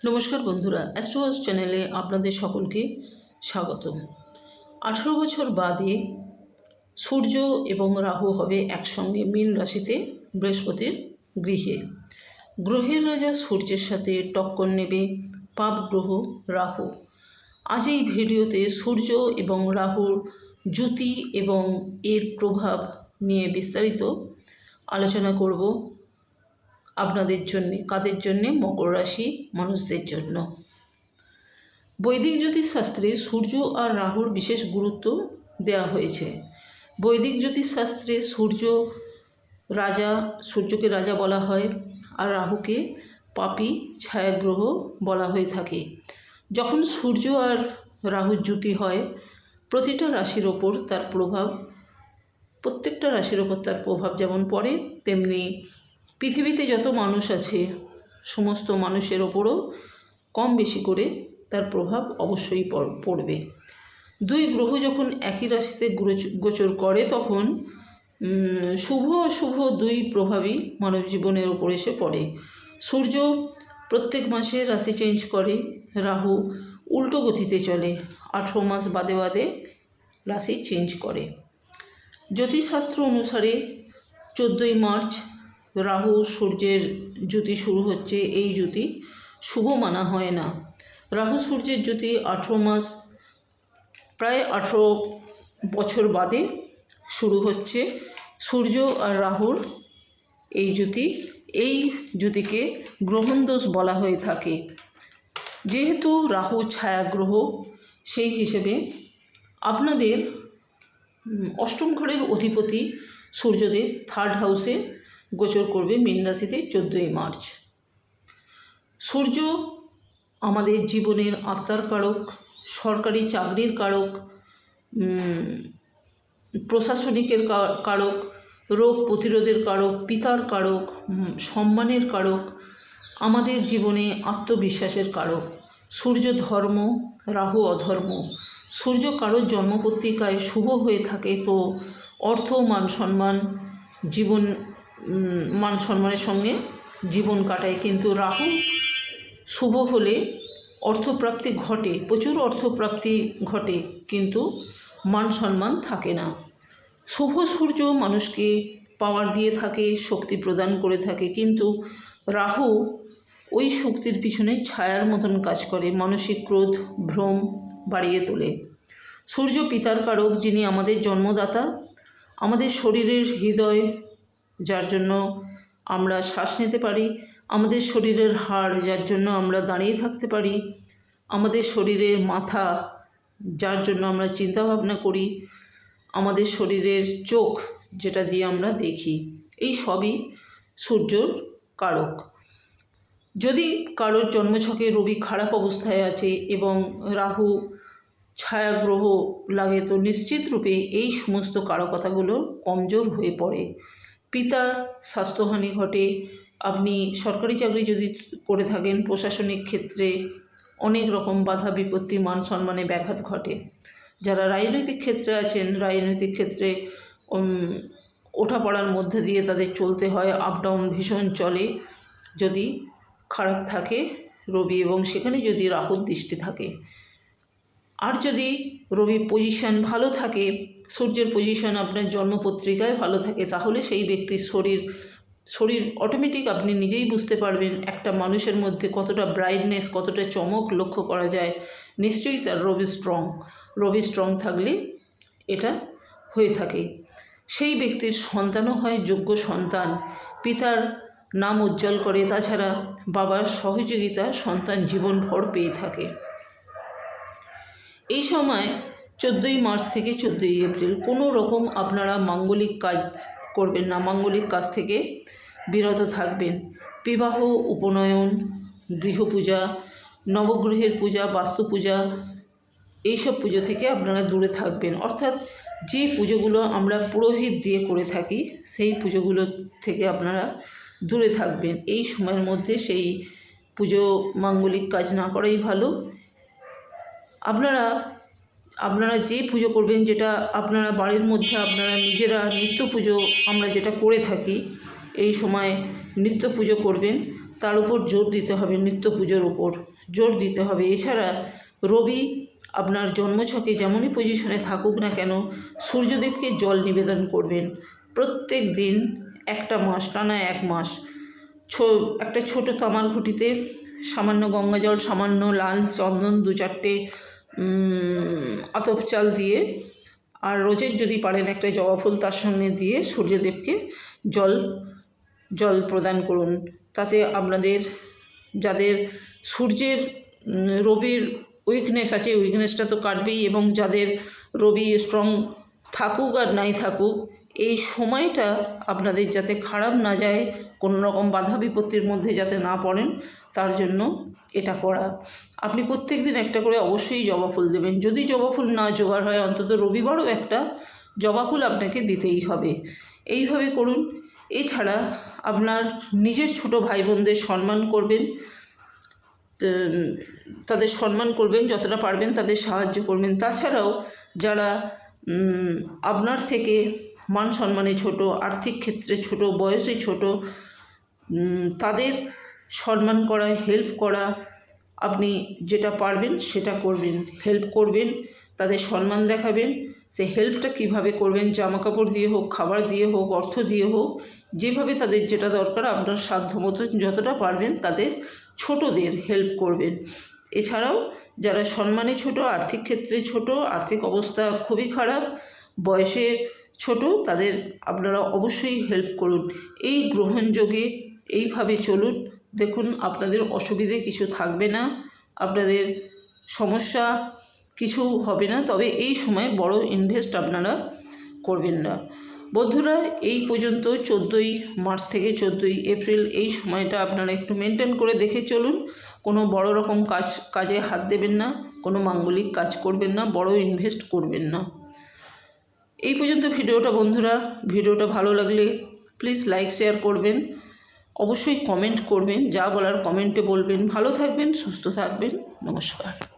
নমস্কার বন্ধুরা অ্যাস্ট্রোহাউস চ্যানেলে আপনাদের সকলকে স্বাগত আঠেরো বছর বাদে সূর্য এবং রাহু হবে একসঙ্গে মীন রাশিতে বৃহস্পতির গৃহে। গ্রহের রাজা সূর্যের সাথে টক্কর নেবে পাপ গ্রহ রাহু। আজ এই ভিডিওতে সূর্য এবং রাহুর জ্যোতি এবং এর প্রভাব নিয়ে বিস্তারিত আলোচনা করব। আপনাদের জন্যে, কাদের জন্যে? মকর রাশি মানুষদের জন্য। বৈদিক জ্যোতিষশাস্ত্রে সূর্য আর রাহুর বিশেষ গুরুত্ব দেওয়া হয়েছে। বৈদিক জ্যোতিষশাস্ত্রে সূর্য রাজা, সূর্যকে রাজা বলা হয় আর রাহুকে পাপি, ছায়াগ্রহ বলা হয়ে থাকে। যখন সূর্য আর রাহুর জুতি হয়, প্রতিটা রাশির ওপর তার প্রভাব, প্রত্যেকটা রাশির ওপর তার প্রভাব যেমন পড়ে, তেমনি পৃথিবীতে যত মানুষ আছে, সমস্ত মানুষের ওপরও কম বেশি করে তার প্রভাব অবশ্যই পড়- পড়বে। দুই গ্রহ যখন একই রাশিতে গোচর করে তখন শুভ অশুভ দুই প্রভাবই মানব জীবনের ওপর এসে পড়ে। সূর্য প্রত্যেক মাসে রাশি চেঞ্জ করে, রাহু উল্টো গতিতে চলে, আঠেরো মাস বাদে বাদে রাশি চেঞ্জ করে। জ্যোতিষশাস্ত্র অনুসারে চোদ্দোই মার্চ রাহু, সূর্যের জ্যোতি শুরু হচ্ছে, এই জ্যোতি শুভ মানা হয় না। রাহু, সূর্যের জ্যোতি আঠেরো মাস, প্রায় আঠেরো বছর বাদে শুরু হচ্ছে। সূর্য আর রাহুর এই জ্যোতি, এই জ্যোতিকে গ্রহণ দোষ বলা হয়ে থাকে। যেহেতু রাহু ছায়াগ্রহ, সেই হিসেবে আপনাদের অষ্টম ঘরের অধিপতি সূর্যদেব থার্ড হাউসে গোচর করবে মীন রাশিতে চোদ্দোই মার্চ। সূর্য আমাদের জীবনের আত্মার কারক, সরকারি চাকরির কারক প্রশাসনিকের কারক, রোগ প্রতিরোধের কারক, পিতার কারক সম্মানের কারক, আমাদের জীবনে আত্মবিশ্বাসের কারক। সূর্য ধর্ম, রাহু অধর্ম। সূর্য কারোর জন্মপত্রিকায় শুভ হয়ে থাকে তো অর্থ, মান, সম্মান, জীবন মান সম্মানের সঙ্গে জীবন কাটায়। কিন্তু রাহু শুভ হলে অর্থপ্রাপ্তি ঘটে, প্রচুর অর্থপ্রাপ্তি ঘটে, কিন্তু মান সম্মান থাকে না। শুভ সূর্য মানুষকে পাওয়ার দিয়ে থাকে, শক্তি প্রদান করে থাকে, কিন্তু রাহু ওই শক্তির পিছনে ছায়ার মতন কাজ করে, মানসিক ক্রোধ, ভ্রম বাড়িয়ে তোলে। সূর্য পিতার কারক, যিনি আমাদের জন্মদাতা, আমাদের শরীরের হৃদয় যার জন্য আমরা শ্বাস নিতে পারি। আমাদের শরীরের হাড়, যার জন্য আমরা দাঁড়িয়ে থাকতে পারি। আমাদের শরীরের মাথা, যার জন্য আমরা চিন্তা ভাবনা করি। আমাদের শরীরের চোখ, যেটা দিয়ে আমরা দেখি। এই সবই সূর্যর কারক। যদি কারোর জন্মছকে রবি খারাপ অবস্থায় আছে এবং রাহু ছায়াগ্রহ লাগে, তো নিশ্চিত রূপে এই সমস্ত কারকতাগুলো কমজোর হয়ে পড়ে। পিতার স্বাস্থ্যহানি ঘটে, আপনি সরকারি চাকরি যদি করে থাকেন, প্রশাসনিক ক্ষেত্রে অনেক রকম বাধা, বিপত্তি, মান সম্মানে ব্যাঘাত ঘটে। যারা রাজনৈতিক ক্ষেত্রে আছেন, রাজনৈতিক ক্ষেত্রে ওঠাপড়ার মধ্যে দিয়ে তাদের চলতে হয় আপ ডাউন ভীষণ চলে। যদি খারাপ থাকে রবি এবং সেখানে যদি রাহুর দৃষ্টি থাকে। আর যদি রবি পজিশন ভালো থাকে সূর্যের পজিশন আপনার জন্মপত্রিকায় ভালো থাকে, তাহলে সেই ব্যক্তির শরীর শরীর অটোমেটিক আপনি নিজেই বুঝতে পারবেন একটা মানুষের মধ্যে কতটা ব্রাইটনেস কতটা চমক লক্ষ্য করা যায়। নিশ্চয়ই তার রবি স্ট্রং রবি স্ট্রং থাকলে এটা হয়ে থাকে। সেই ব্যক্তির সন্তানও হয় যোগ্য সন্তান। পিতার নাম উজ্জ্বল করে, তাছাড়া বাবার সহযোগিতা সন্তান জীবনভর পেয়ে থাকে। এই সময় চোদ্দোই মার্চ থেকে চোদ্দোই এপ্রিল। কোনো রকম আপনারা মাঙ্গলিক কাজ করবেন না, মাঙ্গলিক কাজ থেকে বিরত থাকবেন। বিবাহ, উপনয়ন, গৃহপূজা, নবগ্রহের পূজা বাস্তু পূজা এইসব পুজো থেকে আপনারা দূরে থাকবেন। অর্থাৎ যে পুজোগুলো আমরা পুরোহিত দিয়ে করে থাকি, সেই পুজোগুলো থেকে আপনারা দূরে থাকবেন। এই সময়ের মধ্যে সেই পুজো মাঙ্গলিক কাজ না করাই ভালো। আপনারা আপনারা যে পুজো করবেন যেটা আপনারা বাড়ির মধ্যে আপনারা নিজেরা নিত্য পুজো আমরা যেটা করে থাকি, এই সময় নিত্য পুজো করবেন। তার উপর জোর দিতে হবে, নিত্য পুজোর উপর জোর দিতে হবে। এছাড়া রবি আপনার জন্মছকে যেমনই পজিশনে থাকুক না কেন, সূর্যদেবকে জল নিবেদন করবেন। প্রত্যেক দিন একটা মাস, টানা এক মাস, ছো, একটা ছোট তামার ঘটিতে সামান্য গঙ্গা জল সামান্য লাল চন্দন দু চারটে আতপ চাল দিয়ে আর রোজের যদি পারেন একটা জবা ফুল তার সঙ্গে দিয়ে সূর্যদেবকে জল জল প্রদান করুন। তাতে আপনাদের যাদের সূর্যের রবির উইকনেস আছে উইকনেসটা তো কাটবেই এবং যাদের রবি স্ট্রং থাকুক আর নাই থাকুক এই সময়টা আপনাদের যাতে খারাপ না যায় কোনো রকম বাধা বিপত্তির মধ্যে যাতে না পড়েন, তার জন্য এটা করা। আপনি প্রত্যেক দিন একটা করে অবশ্যই জবা ফুল দেবেন। যদি জবা ফুল না জোগাড় হয়, অন্তত রবিবারও একটা জবা ফুল আপনাকে দিতেই হবে। এইভাবে করুন। এছাড়া আপনার নিজের ছোট ভাই বোনদের সম্মান করবেন। তাদের সম্মান করবেন, যতটা পারবেন তাদের সাহায্য করবেন। তাছাড়াও যারা আপনার থেকে মান সম্মানে ছোট, আর্থিক ক্ষেত্রে ছোট, বয়সে ছোট তাদের সম্মান করা হেল্প করা, আপনি যেটা পারবেন সেটা করবেন হেল্প করবেন, তাদের সম্মান দেখাবেন, সে হেল্পটা কীভাবে করবেন জামা কাপড় দিয়ে হোক, খাবার দিয়ে হোক, অর্থ দিয়ে হোক, যেভাবে তাদের যেটা দরকার আপনার সাধ্য মতো যতটা পারবেন তাদের ছোটদের হেল্প করবেন। এছাড়াও যারা সম্মানে ছোট, আর্থিক ক্ষেত্রে ছোট, আর্থিক অবস্থা খুবই খারাপ, বয়সে ছোট, তাদের আপনারা অবশ্যই হেল্প করুন। এই গ্রহণযোগে এইভাবে চলুন। দেখুন, আপনাদের অসুবিধে কিছু থাকবে না। আপনাদের সমস্যা কিছু হবে না। তবে এই সময় বড় ইনভেস্ট আপনারা করবেন না। বন্ধুরা, এই পর্যন্ত চোদ্দোই মার্চ থেকে চোদ্দোই এপ্রিল এই সময়টা আপনারা একটু মেনটেন করে দেখে চলুন। কোনো বড় রকম কাজ, কাজে হাত দেবেন না। কোনো মাঙ্গলিক কাজ করবেন না। বড় ইনভেস্ট করবেন না। এই পর্যন্ত ভিডিওটা, বন্ধুরা। ভিডিওটা ভালো লাগলে প্লিজ লাইক শেয়ার করবেন। অবশ্যই কমেন্ট করবেন, যা বলার কমেন্টে বলবেন। ভালো থাকবেন, সুস্থ থাকবেন। নমস্কার।